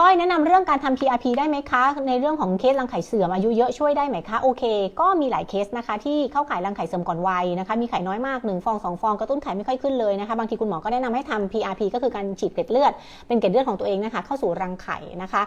ก้อยแนะนำเรื่องการทำ PRP ได้ไหมคะ ในเรื่องของเคสรังไข่เสื่อมอายุเยอะช่วยได้ไหมคะโอเค ก็มีหลายเคสนะคะ ที่เข้าข่ายรังไข่เสื่อมก่อนวัยนะคะ มีไข่น้อยมาก1ฟอง2ฟองกระตุ้นไข่ไม่ค่อยขึ้นเลยนะคะ บางทีคุณหมอก็แนะนำให้ทำ PRP ก็คือการฉีดเกล็ดเลือด เป็นเกล็ดเลือดของตัวเองนะคะ เข้าสู่รังไข่นะคะ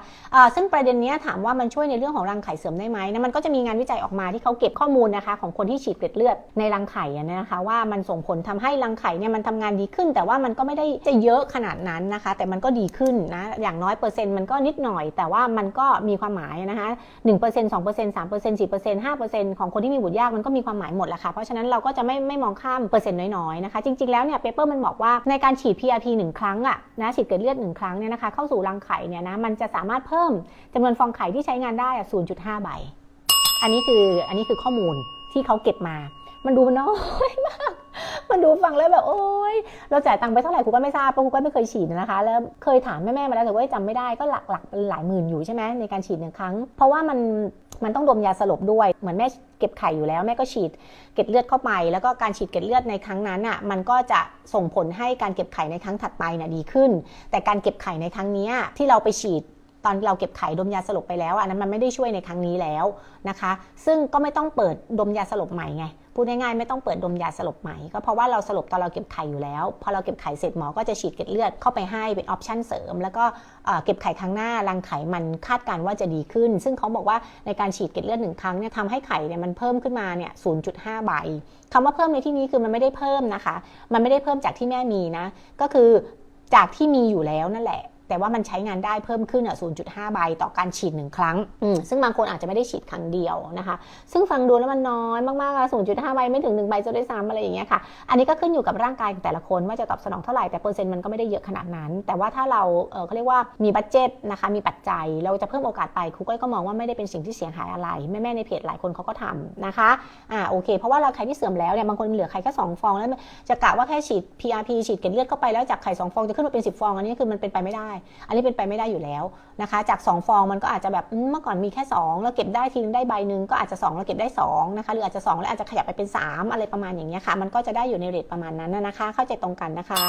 ซึ่งประเด็นเนี้ยถามว่ามันช่วยในเรื่องของรังไข่เสื่อมได้ไหมนะมันก็จะมีงานวิจัยออกมาที่เขาเก็บข้อมูลนะคะของคนที่ฉีดเกล็ดเลือดในรังไข่นะคะว่ามันส่งผลทำให้รังไข่เนี่ยมันทำงานดีขึ้น แต่ว่ามันก็ไม่ได้จะเยอะขนาดนั้นนะคะ แต่มันก็ดีขึ้นนะอย่างน้อยเปอร์เซ็นต์มันก็นิดหน่อย แต่ว่ามันก็มีความหมายนะคะ1% 2% 3% 4% 5%ของคนที่มีบุตรยากมันก็มีความหมายหมดแหละค่ะเพราะฉะนั้นเราก็จะไม่ไม่มองข้ามเปอร์เซ็นต์น้อยๆนะคะจริงๆแล้วเนี่ยเปเปอร์มันบอกว่าในการฉีด PRP หนึ่งครั้งอะนะฉีดเกล็ดเลือดหนึ่งครั้งเนี่ยนะคะเข้าสู่รังไข่เนี่ยนะมันจะสามารถเพิ่มจำนวนฟองไข่ที่ใช้งานได้อะ0.5 ใบ อันนี้คืออันนี้คือข้อมูลที่เขาเก็บมา มันดูน้อยมาก มันดูฟังแล้วแบบโอ๊ยเราจ่ายตังค์ไปเท่าไหร่ครูก็ไม่ทราบเพราะครูก็ไม่เคยฉีดนะคะ แล้วเคยถามแม่ๆมาแล้วแต่ว่าจำไม่ได้ก็หลักหลักเป็นหลายหมื่นอยู่ใช่ไหมในการฉีดหนึ่งครั้ง เพราะว่ามันมันต้องดมยาสลบด้วยเหมือนแม่เก็บไข่อยู่แล้วแม่ก็ฉีดเกล็ดเลือดเข้าไป แล้วก็การฉีดเกล็ดเลือดในครั้งนั้นอะมันก็จะส่งผลให้การเก็บไข่ในครั้งถัดไปน่ะดีขึ้น แต่การเก็บไข่ในครั้งนี้ที่เราไปฉีด ตอนเราเก็บไข่ดมยาสลบไปแล้วอันนั้นมันไม่ได้ช่วยในครั้งนี้แล้วนะคะ ซึ่งก็ไม่ต้องเปิดดมยาสลบใหม่ไงพูดง่ายๆไม่ต้องเปิดดมยาสลบใหม่ก็เพราะว่าเราสลบตอนเราเก็บไข่อยู่แล้ว พอเราเก็บไข่เสร็จหมอก็จะฉีดเกล็ดเลือดเข้าไปให้เป็นออปชั่นเสริม แล้วก็เก็บไข่ครั้งหน้ารังไข่มันคาดการณ์ว่าจะดีขึ้น ซึ่งเขาบอกว่าในการฉีดเกล็ดเลือดหนึ่งครั้งเนี่ยทำให้ไข่เนี่ยมันเพิ่มขึ้นมาเนี่ย0.5 ใบคำว่าเพิ่มในที่นี้คือมันไม่ได้เพิ่มนะคะ มันไม่ได้เพิ่มจากที่แม่มีนะ ก็คือจากที่มีอยู่แล้วนั่นแหละ แต่ว่ามันใช้งานได้เพิ่มขึ้นอะ0.5 ใบต่อการฉีด 1 ครั้ง ซึ่งบางคนอาจจะไม่ได้ฉีดครั้งเดียวนะคะ ซึ่งฟังดูแล้วมันน้อยมากๆอะ0.5 ใบไม่ถึง 1 ใบจะได้ซ้ำอะไรอย่างเงี้ยค่ะ อันนี้ก็ขึ้นอยู่กับร่างกายของแต่ละคนว่าจะตอบสนองเท่าไหร่แต่เปอร์เซ็นต์มันก็ไม่ได้เยอะขนาดนั้น แต่ว่าถ้าเราเออเขาเรียกว่ามีบัตเจ็ตนะคะมีปัจจัยเราจะเพิ่มโอกาสไปครูก้อยก็มองว่าไม่ได้เป็นสิ่งที่เสียหายอะไรแม่ๆในเพจหลายคนเขาก็ทำนะคะอ่าโอเค เพราะว่าเราไข่ที่เสื่อมแล้วเนี่ยบางคนเหลือไข่แค่สองฟองแล้วจะกะว่าแค่ฉีด PRP ฉีดเกล็ดเลือดเข้าไปแล้วจากไข่สองฟองจะขึ้นมาเป็น 10 ฟอง อันนี้คือมันเป็นไปไม่ได้อันนี้เป็นไปไม่ได้อยู่แล้วนะคะ จาก 2 ฟองมันก็อาจจะแบบเมื่อก่อนมีแค่ 2 แล้วเก็บได้ทีนึงได้ใบหนึ่งก็อาจจะ 2 แล้วเก็บได้2นะคะหรืออาจจะ 2 แล้วอาจจะขยับไปเป็น 3 อะไรประมาณอย่างเงี้ยค่ะ มันก็จะได้อยู่ในเรทประมาณนั้นนะคะ เข้าใจตรงกันนะคะ